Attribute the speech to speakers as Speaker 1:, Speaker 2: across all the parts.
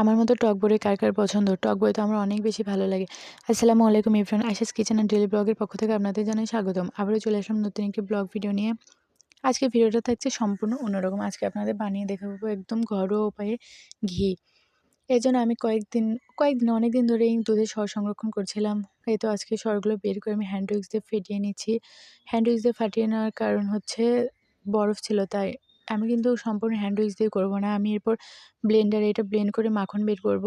Speaker 1: আমার মতো টক বড়ি কার কার পছন্দ? টক বই তো আমার অনেক বেশি ভালো লাগে। আসসালামু আলাইকুম Ifran Ashas kitchen and daily ব্লগের পক্ষ থেকে আপনাদের জানাই স্বাগতম। আবারও চলে আসলাম নতুন একটি ব্লগ ভিডিও নিয়ে। আজকে ভিডিওটা থাকছে সম্পূর্ণ অন্যরকম। আজকে আপনাদের বানিয়ে দেখাবো একদম ঘরোয়া উপায়ে ঘি। এই জন্য আমি কয়েকদিন কয়েকদিন অনেক দিন ধরে এই দুধের সর সংরক্ষণ করছিলাম। এই তো আজকে সরগুলো বের করে আমি হ্যান্ড উইক্স দিয়ে ফেটিয়ে নিচ্ছি। হ্যান্ড উইক্স দিয়ে ফাটিয়ে নেওয়ার কারণ হচ্ছে বরফ ছিল, তাই আমি কিন্তু সম্পূর্ণ হ্যান্ড দিয়ে করব না। আমি এরপর ব্লেন্ডারে এটা ব্লেন্ড করে মাখন বের করব।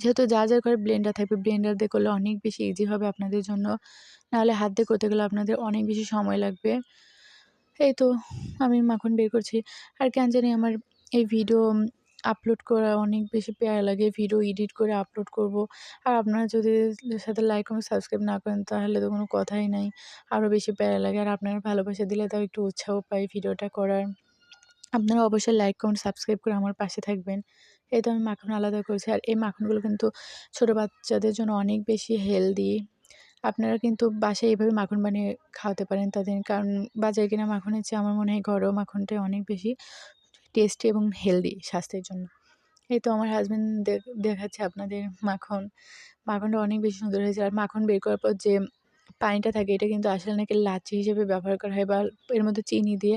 Speaker 1: যেহেতু যা যার ঘরে ব্লেন্ডার থাকবে ব্লেন্ডার দিয়ে করলে অনেক বেশি ইজি হবে আপনাদের জন্য। নাহলে হাত দিয়ে করতে গেলে আপনাদের অনেক বেশি সময় লাগবে। এই তো, আমি মাখন বের করছি। আর কেন জানি আমার এই ভিডিও আপলোড করা অনেক বেশি প্যারা লাগে ভিডিও এডিট করে আপলোড করব। আর আপনারা যদি সাথে লাইক কমেন্ট সাবস্ক্রাইব না করেন, তাহলে তো কোনো কথাই নাই। আরও বেশি প্যারা লাগে। আর আপনারা ভালোবাসা দিলে তাও একটু উৎসাহ পাই ভিডিওটা করার। আপনারা অবশ্যই লাইক কমেন্ট সাবস্ক্রাইব করে আমার পাশে থাকবেন। এই তো আমি মাখন আলাদা করেছি। আর এই মাখনগুলো কিন্তু ছোটো বাচ্চাদের জন্য অনেক বেশি হেলদি আপনারা কিন্তু বাসায় এইভাবে মাখন বানিয়ে খাওয়াতে পারেন তাদের। কারণ বাজারে কিনা মাখনের চেয়ে আমার মনে হয় ঘরোয়া মাখনটাই অনেক বেশি টেস্টি এবং হেলদি স্বাস্থ্যের জন্য। এই তো আমার হাজব্যান্ড দেখাচ্ছে আপনাদের মাখন। মাখনটা অনেক বেশি সুন্দর হয়েছে আর মাখন বের করার পর যে পানিটা থাকে, এটা কিন্তু আসলে নাকি লাচি হিসেবে ব্যবহার করা হয় বা এর মধ্যে চিনি দিয়ে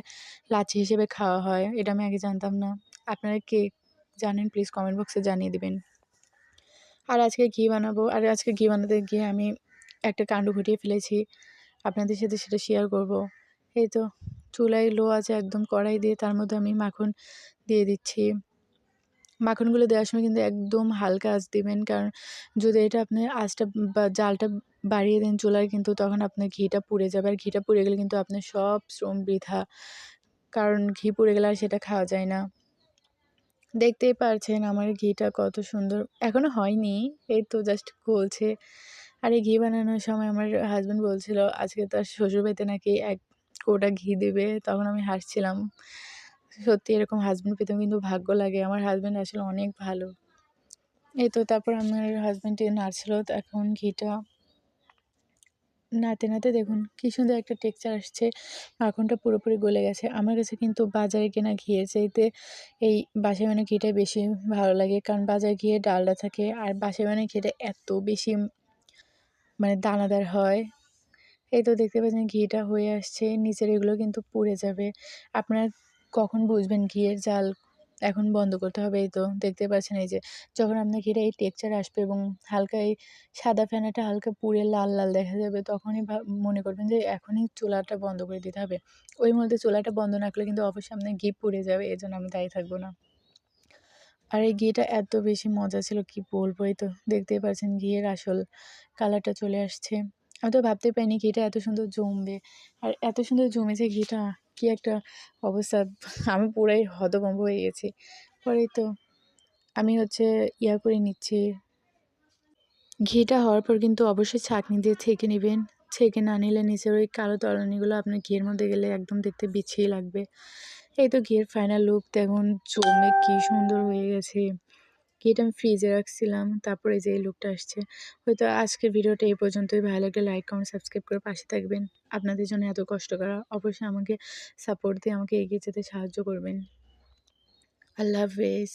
Speaker 1: লাচি হিসেবে খাওয়া হয়, এটা আমি আগে জানতাম না। আপনারা কে জানেন প্লিজ কমেন্ট বক্সে জানিয়ে দেবেন। আর আজকে ঘি বানাবো, আর আজকে ঘি বানাতে গিয়ে আমি একটা কাণ্ড ঘটিয়ে ফেলেছি। আপনাদের সাথে সেটা শেয়ার করব। এই তো চুলায় লো আছে একদম কড়াই দিয়ে তার মধ্যে আমি মাখন দিয়ে দিচ্ছি। মাখনগুলো দেওয়ার সময় কিন্তু একদম হালকা আঁচ দিবেন, কারণ যদি এটা আপনি আঁচটা বা জালটা বাড়িয়ে দেন চুলায় কিন্তু তখন আপনার ঘিটা পুড়ে যাবে। আর ঘিটা পুড়ে গেলে কিন্তু আপনার সব শ্রম বৃথা, কারণ ঘি পুড়ে গেলে আর সেটা খাওয়া যায় না। দেখতেই পারছেন আমার ঘিটা কত সুন্দর এখনও হয়নি, এই তো জাস্ট গলছে। আর এই ঘি বানানোর সময় আমার হাজব্যান্ড বলছিল, আজকে তার শ্বশুরবাড়িতে নাকি এক কোটা ঘি দেবে, তখন আমি হাসছিলাম। সত্যি এরকম হাজব্যান্ড পেতে কিন্তু ভাগ্য লাগে, আমার হাজব্যান্ড আসলে অনেক ভালো। এই তো তারপর আমার হাজব্যান্ড নাড়ছিল এখন ঘিটা নাতে নাতে দেখুন কী সুন্দর একটা টেক্সচার আসছে, মাখনটা পুরোপুরি গলে গেছে। আমার কাছে কিন্তু বাজারে কেনা ঘিয়ের চাইতে এই বাসায় মানে ঘিটাই বেশি ভালো লাগে, কারণ বাজারে ঘিয়ে ডালটা থাকে, আর বাসায় মানে ঘিটা এত বেশি মানে দানাদার হয়। এই তো দেখতে পাচ্ছেন ঘিটা হয়ে আসছে, নিচের এগুলো কিন্তু পুড়ে যাবে। আপনার কখন বুঝবেন ঘিয়ের জাল? এখন বন্ধ করতে হবে এই তো, দেখতে পাচ্ছেন এই যে, যখন আপনার ঘিরে এই টেক্সচার আসবে এবং হালকা এই সাদা ফেনাটা হালকা পুড়ে লাল লাল দেখা যাবে, তখনই মনে করবেন যে এখনই চুলাটা বন্ধ করে দিতে হবে। ওই মধ্যে চুলাটা বন্ধ না করলে কিন্তু অবশ্যই আপনার ঘি পুড়ে যাবে, এই জন্য আমি দায়ী থাকব না। আর এই ঘিটা এত বেশি মজা ছিল, কি বলব এই তো, দেখতেই পাচ্ছেন ঘিয়ের আসল কালারটা চলে আসছে। আমি তো ভাবতে পারিনি ঘিটা এত সুন্দর জমবে। আর এত সুন্দর জমেছে ঘিটা, কি একটা অবস্থা। আমি পুরাই হতভম্ব হয়ে গেছি। পরে তো আমি হচ্ছে ইয়া করে নিচ্ছি। ঘিটা হওয়ার পর কিন্তু অবশ্যই ছাঁকনি দিয়ে ছেঁকে নেবেন। ছেঁকে না নিলে নিচের ওই কালো তলানিগুলো আপনার ঘিয়ের মধ্যে গেলে একদম দেখতে বিছিয়ে লাগবে। এই তো ঘিয়ের ফাইনাল লুক দেখুন জমে কী সুন্দর হয়ে গেছে। ঘিটা আমি ফ্রিজে রাখছিলাম, তারপরে যে এই লুকটা আসছে। হয়তো আজকের ভিডিওটা এই পর্যন্তই। ভালো লাগলে লাইক কমেন্ট সাবস্ক্রাইব করে পাশে থাকবেন। আপনাদের জন্য এত কষ্ট করা অবশ্যই আমাকে সাপোর্ট দিয়ে আমাকে এগিয়ে যেতে সাহায্য করবেন। আল্লাহ হাফেজ।